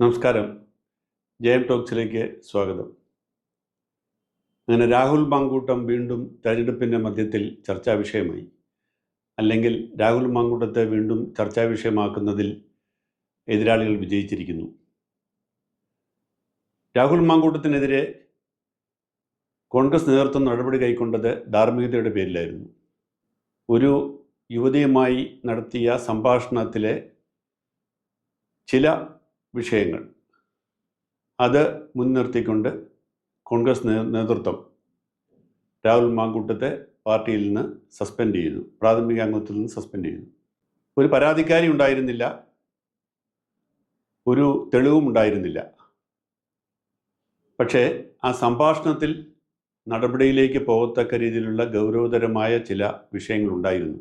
നമസ്കാരം. ജയം ടോക്സിലേക്ക് സ്വാഗതം. അങ്ങനെ രാഹുൽ മാങ്കൂട്ടം വീണ്ടും തെരഞ്ഞെടുപ്പിന്റെ മധ്യത്തിൽ ചർച്ചാ വിഷയമായി. അല്ലെങ്കിൽ രാഹുൽ മാങ്കൂട്ടത്തെ വീണ്ടും ചർച്ചാ വിഷയമാക്കുന്നതിൽ എതിരാളികൾ വിജയിച്ചിരിക്കുന്നു. രാഹുൽ മാങ്കൂട്ടത്തിനെതിരെ കോൺഗ്രസ് നേതൃത്വം നടപടി കൈക്കൊണ്ടത് ധാർമ്മികതയുടെ പേരിലായിരുന്നു. ഒരു യുവതിയുമായി നടത്തിയ സംഭാഷണത്തിലെ ചില വിഷയങ്ങൾ. അത് മുൻനിർത്തിക്കൊണ്ട് കോൺഗ്രസ് നേതൃത്വം രാഹുൽ മാങ്കൂട്ടത്തെ പാർട്ടിയിൽ നിന്ന് സസ്പെൻഡ് ചെയ്തു. പ്രാഥമിക അംഗത്വത്തിൽ നിന്ന് സസ്പെൻഡ് ചെയ്തു. ഒരു പരാതിക്കാരി ഉണ്ടായിരുന്നില്ല. ഒരു തെളിവും ഉണ്ടായിരുന്നില്ല. പക്ഷേ ആ സംഭാഷണത്തിൽ നടപടിയിലേക്ക് പോകത്തക്ക രീതിയിലുള്ള ഗൗരവതരമായ ചില വിഷയങ്ങളുണ്ടായിരുന്നു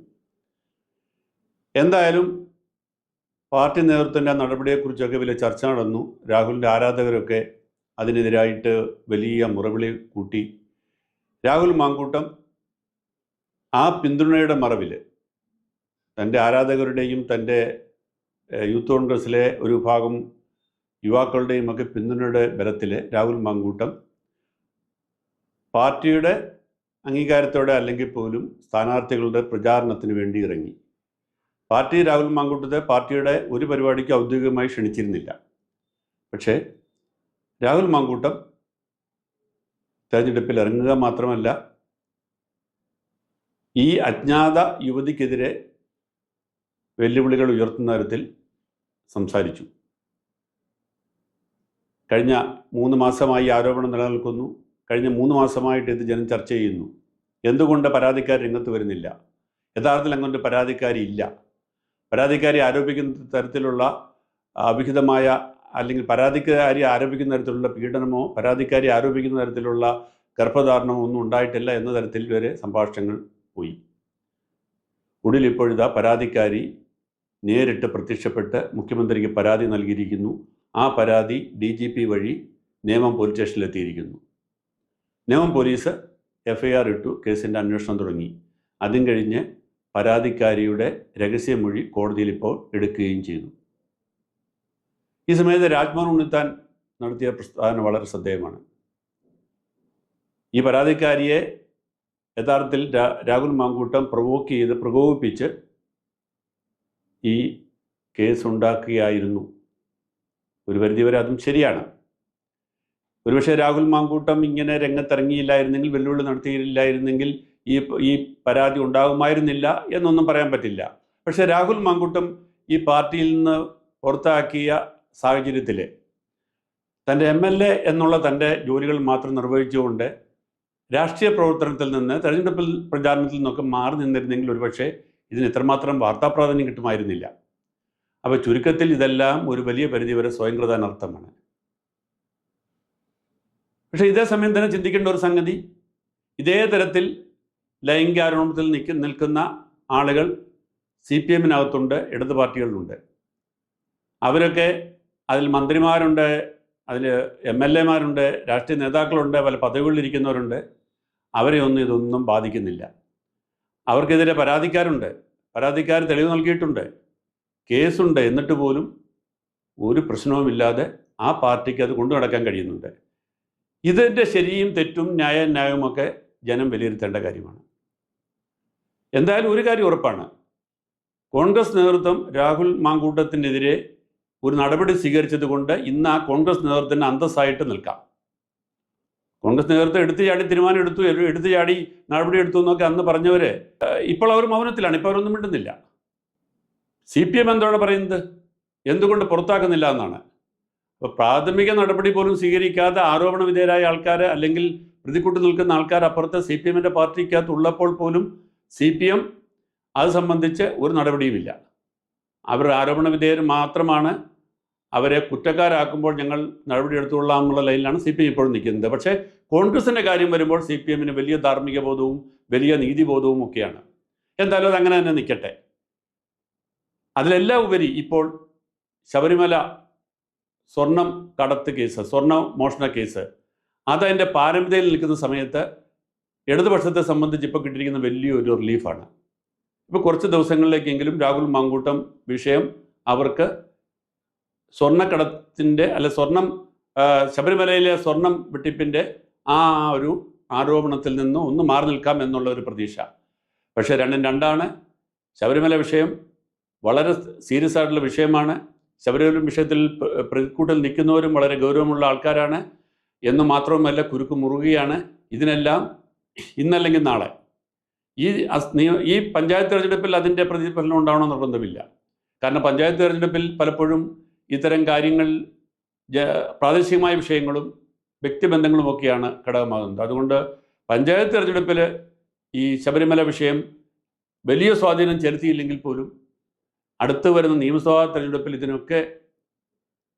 എന്തായാലും പാർട്ടി നേതൃത്വത്തിന്റെ നടപടിയെക്കുറിച്ചൊക്കെ വലിയ ചർച്ച നടന്നു. രാഹുലിന്റെ ആരാധകരൊക്കെ അതിനെതിരായിട്ട് വലിയ മുറവിളി കൂട്ടി. രാഹുൽ മാങ്കൂട്ടം ആ പിന്തുണയുടെ മറവിൽ തന്റെ ആരാധകരുടെയും തന്റെ യൂത്ത് കോൺഗ്രസ്സിലെ ഒരു ഭാഗം യുവാക്കളുടെയും ഒക്കെ പിന്തുണയുടെ ബലത്തിൽ രാഹുൽ മാങ്കൂട്ടം പാർട്ടിയുടെ അംഗീകാരത്തോടെ അല്ലെങ്കിൽ പോലും സ്ഥാനാർത്ഥികളുടെ പ്രചാരണത്തിന് വേണ്ടി ഇറങ്ങി. പാർട്ടി രാഹുൽ മാങ്കൂട്ടത്തെ പാർട്ടിയുടെ ഒരു പരിപാടിക്ക് ഔദ്യോഗികമായി ക്ഷണിച്ചിരുന്നില്ല. പക്ഷേ രാഹുൽ മാങ്കൂട്ടം തെരഞ്ഞെടുപ്പിൽ ഇറങ്ങുക മാത്രമല്ല ഈ അജ്ഞാത യുവതിക്കെതിരെ വെല്ലുവിളികൾ ഉയർത്തുന്ന തരത്തിൽ സംസാരിച്ചു. കഴിഞ്ഞ മൂന്ന് മാസമായി ആരോപണം നിലനിൽക്കുന്നു. കഴിഞ്ഞ മൂന്ന് മാസമായിട്ട് ഇത് ജനം ചർച്ച ചെയ്യുന്നു. എന്തുകൊണ്ട് പരാതിക്കാർ രംഗത്ത് വരുന്നില്ല? യഥാർത്ഥത്തിൽ അങ്ങോട്ട് പരാതിക്കാരി ഇല്ല പരാതിക്കാരി ആരോപിക്കുന്ന തരത്തിലുള്ള അവിഹിതമായ അല്ലെങ്കിൽ പരാതിക്കാരി ആരോപിക്കുന്ന തരത്തിലുള്ള പീഡനമോ പരാതിക്കാരി ആരോപിക്കുന്ന തരത്തിലുള്ള ഗർഭധാരണമോ ഒന്നും ഉണ്ടായിട്ടില്ല എന്ന തരത്തിൽ വരെ സംഭാഷണങ്ങൾ പോയി. ഒടുവിൽ ഇപ്പോഴിതാ പരാതിക്കാരി നേരിട്ട് പ്രത്യക്ഷപ്പെട്ട് മുഖ്യമന്ത്രിക്ക് പരാതി നൽകിയിരിക്കുന്നു. ആ പരാതി ഡി ജി പി വഴി നേമം പോലീസ് സ്റ്റേഷനിലെത്തിയിരിക്കുന്നു. നേമം പോലീസ് എഫ്ഐആർ ഇട്ടു കേസിന്റെ അന്വേഷണം തുടങ്ങി. അതും കഴിഞ്ഞ് പരാതിക്കാരിയുടെ രഹസ്യമൊഴി കോടതിയിൽ ഇപ്പോൾ എടുക്കുകയും ചെയ്തു. ഈ സമയത്ത് രാജ്മോഹൻ ഉണ്ണിത്താൻ നടത്തിയ പ്രസ്താവന വളരെ ശ്രദ്ധേയമാണ്. ഈ പരാതിക്കാരിയെ യഥാർത്ഥത്തിൽ രാഹുൽ മാങ്കൂട്ടം പ്രവോക്ക് ചെയ്ത് പ്രകോപിപ്പിച്ച് ഈ കേസ് ഉണ്ടാക്കുകയായിരുന്നു. ഒരു പരിധിവരെ അതും ശരിയാണ്. ഒരുപക്ഷെ രാഹുൽ മാങ്കൂട്ടം ഇങ്ങനെ രംഗത്തിറങ്ങിയില്ലായിരുന്നെങ്കിൽ വെല്ലുവിളി നടത്തിയില്ലായിരുന്നെങ്കിൽ ഈ ഈ പരാതി ഉണ്ടാകുമായിരുന്നില്ല എന്നൊന്നും പറയാൻ പറ്റില്ല. പക്ഷേ രാഹുൽ മങ്കുട്ടും ഈ പാർട്ടിയിൽ നിന്ന് പുറത്താക്കിയ സാഹചര്യത്തിൽ തന്റെ എം എൽ എ എന്നുള്ള തന്റെ ജോലികൾ മാത്രം നിർവഹിച്ചുകൊണ്ട് രാഷ്ട്രീയ പ്രവർത്തനത്തിൽ നിന്ന് തെരഞ്ഞെടുപ്പിൽ പ്രചാരണത്തിൽ നിന്നൊക്കെ മാറി നിന്നിരുന്നെങ്കിൽ ഒരുപക്ഷെ ഇതിന് ഇത്രമാത്രം വാർത്താ പ്രാധാന്യം കിട്ടുമായിരുന്നില്ല. അപ്പോൾ ചുരുക്കത്തിൽ ഇതെല്ലാം ഒരു വലിയ പരിധിവരെ സ്വയംകൃതാനർത്ഥമാണ് പക്ഷേ ഇതേ സമയം തന്നെ ചിന്തിക്കേണ്ട ഒരു സംഗതി. ഇതേ തരത്തിൽ ലൈംഗികാരോപണത്തിൽ നിൽക്ക നിൽക്കുന്ന ആളുകൾ സി പി എമ്മിനകത്തുണ്ട് ഇടത് പാർട്ടികളിലുണ്ട്. അവരൊക്കെ അതിൽ മന്ത്രിമാരുണ്ട് അതിൽ എം എൽ എമാരുണ്ട് രാഷ്ട്രീയ നേതാക്കളുണ്ട് പല പദവികളിലിരിക്കുന്നവരുണ്ട്. അവരെ ഒന്നും ഇതൊന്നും ബാധിക്കുന്നില്ല. അവർക്കെതിരെ പരാതിക്കാരുണ്ട്. പരാതിക്കാർ തെളിവ് നൽകിയിട്ടുണ്ട്. കേസുണ്ട് എന്നിട്ട് പോലും ഒരു പ്രശ്നവുമില്ലാതെ ആ പാർട്ടിക്ക് അത് കൊണ്ടു നടക്കാൻ കഴിയുന്നുണ്ട്. ഇതിന്റെ ശരിയും തെറ്റും ന്യായ ന്യായവുമൊക്കെ ജനം വിലയിരുത്തേണ്ട കാര്യമാണ്. എന്തായാലും ഒരു കാര്യം ഉറപ്പാണ്. കോൺഗ്രസ് നേതൃത്വം രാഹുൽ മാങ്കൂട്ടത്തിനെതിരെ ഒരു നടപടി സ്വീകരിച്ചത് കൊണ്ട് ഇന്ന് ആ കോൺഗ്രസ് നേതൃത്വത്തിന് അന്തസ്സായിട്ട് നിൽക്കാം. കോൺഗ്രസ് നേതൃത്വം എടുത്തു ചാടി തീരുമാനം എടുത്തു എടുത്തു ചാടി നടപടി എടുത്തു എന്നൊക്കെ അന്ന് പറഞ്ഞവർ ഇപ്പോൾ അവർ മൗനത്തിലാണ് ഇപ്പോൾ അവരൊന്നും മിണ്ടുന്നില്ല. സി പി എം എന്താണ് പറയുന്നത്? എന്തുകൊണ്ട് പുറത്താക്കുന്നില്ല എന്നാണ്. അപ്പോൾ പ്രാഥമിക നടപടി പോലും സ്വീകരിക്കാതെ ആരോപണ വിധേയരായ ആൾക്കാർ അല്ലെങ്കിൽ പ്രതിക്കൂട്ട് നിൽക്കുന്ന ആൾക്കാർ അപ്പുറത്തെ സി പി എമ്മിന്റെ പാർട്ടിക്കകത്ത് ഉള്ളപ്പോൾ പോലും സി പി എം അത് സംബന്ധിച്ച് ഒരു നടപടിയുമില്ല. അവർ ആരോപണ വിധേയർ മാത്രമാണ് അവരെ കുറ്റക്കാരാക്കുമ്പോൾ ഞങ്ങൾ നടപടി എടുത്തുകൊള്ളാം എന്നുള്ള ലൈനിലാണ് സി പി എം ഇപ്പോഴും നിൽക്കുന്നത്. പക്ഷേ കോൺഗ്രസിന്റെ കാര്യം വരുമ്പോൾ സി പി എമ്മിന് വലിയ ധാർമ്മിക ബോധവും വലിയ നീതിബോധവും ഒക്കെയാണ്. എന്തായാലും അത് അങ്ങനെ തന്നെ നിൽക്കട്ടെ. അതിലെല്ലാം ഉപരി ഇപ്പോൾ ശബരിമല സ്വർണം കടത്ത് കേസ് സ്വർണ മോഷണ കേസ് അതതിന്റെ പാരമ്പര്യയിൽ നിൽക്കുന്ന സമയത്ത് ഇടതുപക്ഷത്തെ സംബന്ധിച്ച് ഇപ്പോൾ കിട്ടിയിരിക്കുന്ന വലിയൊരു റിലീഫാണ്. ഇപ്പോൾ കുറച്ച് ദിവസങ്ങളിലേക്കെങ്കിലും രാഹുൽ മാങ്കൂട്ടം വിഷയം അവർക്ക് സ്വർണക്കടത്തിന്റെ അല്ല സ്വർണം ശബരിമലയിലെ സ്വർണം വെട്ടിപ്പിന്റെ ആ ഒരു ആരോപണത്തിൽ നിന്ന് ഒന്ന് മാറി നിൽക്കാം എന്നുള്ള ഒരു പ്രതീക്ഷ. പക്ഷേ രണ്ടും രണ്ടാണ്. ശബരിമല വിഷയം വളരെ സീരിയസ് ആയിട്ടുള്ള വിഷയമാണ്. ശബരിമല വിഷയത്തിൽ പ്ര- പ്രതിക്കൂട്ടിൽ നിൽക്കുന്നവരും വളരെ ഗൗരവമുള്ള ആൾക്കാരാണ്. എന്ന് മാത്രവുമല്ല കുരുക്ക് മുറുകയാണ്. ഇതിനെല്ലാം ഇന്നല്ലെങ്കിൽ നാളെ. ഈ ഈ പഞ്ചായത്ത് തിരഞ്ഞെടുപ്പിൽ അതിന്റെ പ്രതിഫലനം ഉണ്ടാവണം നിർബന്ധമില്ല കാരണം പഞ്ചായത്ത് തിരഞ്ഞെടുപ്പിൽ പലപ്പോഴും ഇത്തരം കാര്യങ്ങൾ പ്രാദേശികമായ വിഷയങ്ങളും വ്യക്തിബന്ധങ്ങളും ഒക്കെയാണ് ഘടകമാകുന്നത്. അതുകൊണ്ട് പഞ്ചായത്ത് തെരഞ്ഞെടുപ്പിൽ ഈ ശബരിമല വിഷയം വലിയ സ്വാധീനം ചെലുത്തിയില്ലെങ്കിൽ പോലും അടുത്തു വരുന്ന നിയമസഭാ തെരഞ്ഞെടുപ്പിൽ ഇതിനൊക്കെ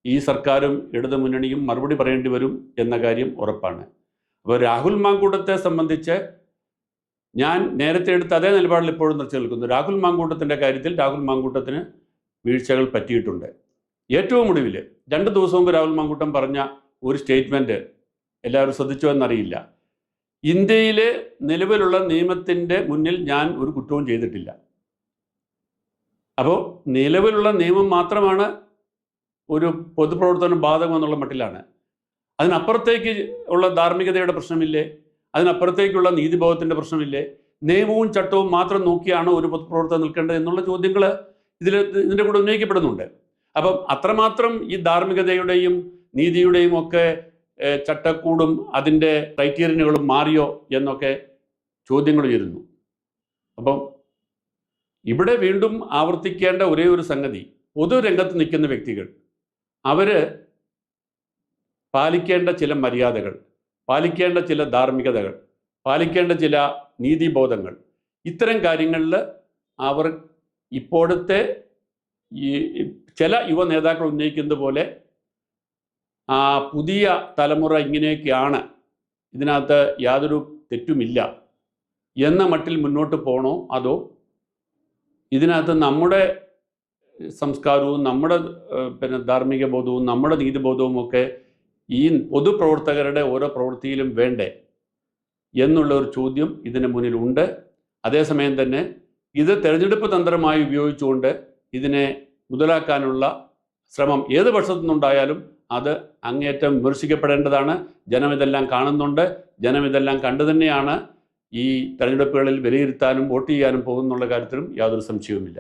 ഈ സർക്കാരും ഇടതുമുന്നണിയും മറുപടി പറയേണ്ടി വരും എന്ന കാര്യം ഉറപ്പാണ്. അപ്പോൾ രാഹുൽ മാങ്കൂട്ടത്തെ സംബന്ധിച്ച് ഞാൻ നേരത്തെ എടുത്ത അതേ നിലപാടിൽ ഇപ്പോഴും നിർത്തി നിൽക്കുന്നു. രാഹുൽ മാങ്കൂട്ടത്തിന്റെ കാര്യത്തിൽ രാഹുൽ മാങ്കൂട്ടത്തിന് വീഴ്ചകൾ പറ്റിയിട്ടുണ്ട്. ഏറ്റവും ഒടുവിൽ രണ്ട് ദിവസം മുമ്പ് രാഹുൽ മാങ്കൂട്ടം പറഞ്ഞ ഒരു സ്റ്റേറ്റ്മെന്റ് എല്ലാവരും ശ്രദ്ധിച്ചോ എന്നറിയില്ല. ഇന്ത്യയിലെ നിലവിലുള്ള നിയമത്തിന്റെ മുന്നിൽ ഞാൻ ഒരു കുറ്റവും ചെയ്തിട്ടില്ല. അപ്പോൾ നിലവിലുള്ള നിയമം മാത്രമാണ് ഒരു പൊതുപ്രവർത്തനം ബാധകമെന്നുള്ള മട്ടിലാണ്. അതിനപ്പുറത്തേക്ക് ഉള്ള ധാർമ്മികതയുടെ പ്രശ്നമില്ലേ? അതിനപ്പുറത്തേക്കുള്ള നീതിബോധത്തിന്റെ പ്രശ്നമില്ലേ? നിയമവും ചട്ടവും മാത്രം നോക്കിയാണ് ഒരു പൊതുപ്രവർത്തനം നിൽക്കേണ്ടത് എന്നുള്ള ചോദ്യങ്ങൾ ഇതിൽ ഇതിന്റെ കൂടെ ഉന്നയിക്കപ്പെടുന്നുണ്ട്. അപ്പം അത്രമാത്രം ഈ ധാർമ്മികതയുടെയും നീതിയുടെയും ഒക്കെ ചട്ടക്കൂടും അതിന്റെ ക്രൈറ്റീരിയനുകളും മാറിയോ എന്നൊക്കെ ചോദ്യങ്ങൾ ഉയരുന്നു. അപ്പം ഇവിടെ വീണ്ടും ആവർത്തിക്കേണ്ട ഒരേ ഒരു സംഗതി പൊതുരംഗത്ത് നിൽക്കുന്ന വ്യക്തികൾ. അവർ പാലിക്കേണ്ട ചില മര്യാദകൾ പാലിക്കേണ്ട ചില ധാർമ്മികതകൾ പാലിക്കേണ്ട ചില നീതിബോധങ്ങൾ. ഇത്തരം കാര്യങ്ങളിൽ അവർ ഇപ്പോഴത്തെ ഈ ചില യുവ നേതാക്കൾ ഉന്നയിക്കുന്നത് പോലെ ആ പുതിയ തലമുറ ഇങ്ങനെയൊക്കെയാണ്. ഇതിനകത്ത് യാതൊരു തെറ്റുമില്ല. എന്ന മട്ടിൽ മുന്നോട്ട് പോകണോ അതോ ഇതിനകത്ത് നമ്മുടെ സംസ്കാരവും നമ്മുടെ പിന്നെ ധാർമ്മിക ബോധവും നമ്മുടെ നീതിബോധവും ഒക്കെ ഈ പൊതുപ്രവർത്തകരുടെ ഓരോ പ്രവൃത്തിയിലും വേണ്ടേ എന്നുള്ള ഒരു ചോദ്യം ഇതിന് മുന്നിലുണ്ട്. അതേസമയം തന്നെ ഇത് തെരഞ്ഞെടുപ്പ് തന്ത്രമായി ഉപയോഗിച്ചുകൊണ്ട് ഇതിനെ മുതലാക്കാനുള്ള ശ്രമം ഏത് പക്ഷത്തു നിന്നുണ്ടായാലും അത് അങ്ങേറ്റം വിമർശിക്കപ്പെടേണ്ടതാണ്. ജനം ഇതെല്ലാം കാണുന്നുണ്ട്. ജനം ഇതെല്ലാം കണ്ടു തന്നെയാണ് ഈ തെരഞ്ഞെടുപ്പുകളിൽ വിലയിരുത്താനും വോട്ട് ചെയ്യാനും പോകുന്നുള്ള കാര്യത്തിലും യാതൊരു സംശയവുമില്ല.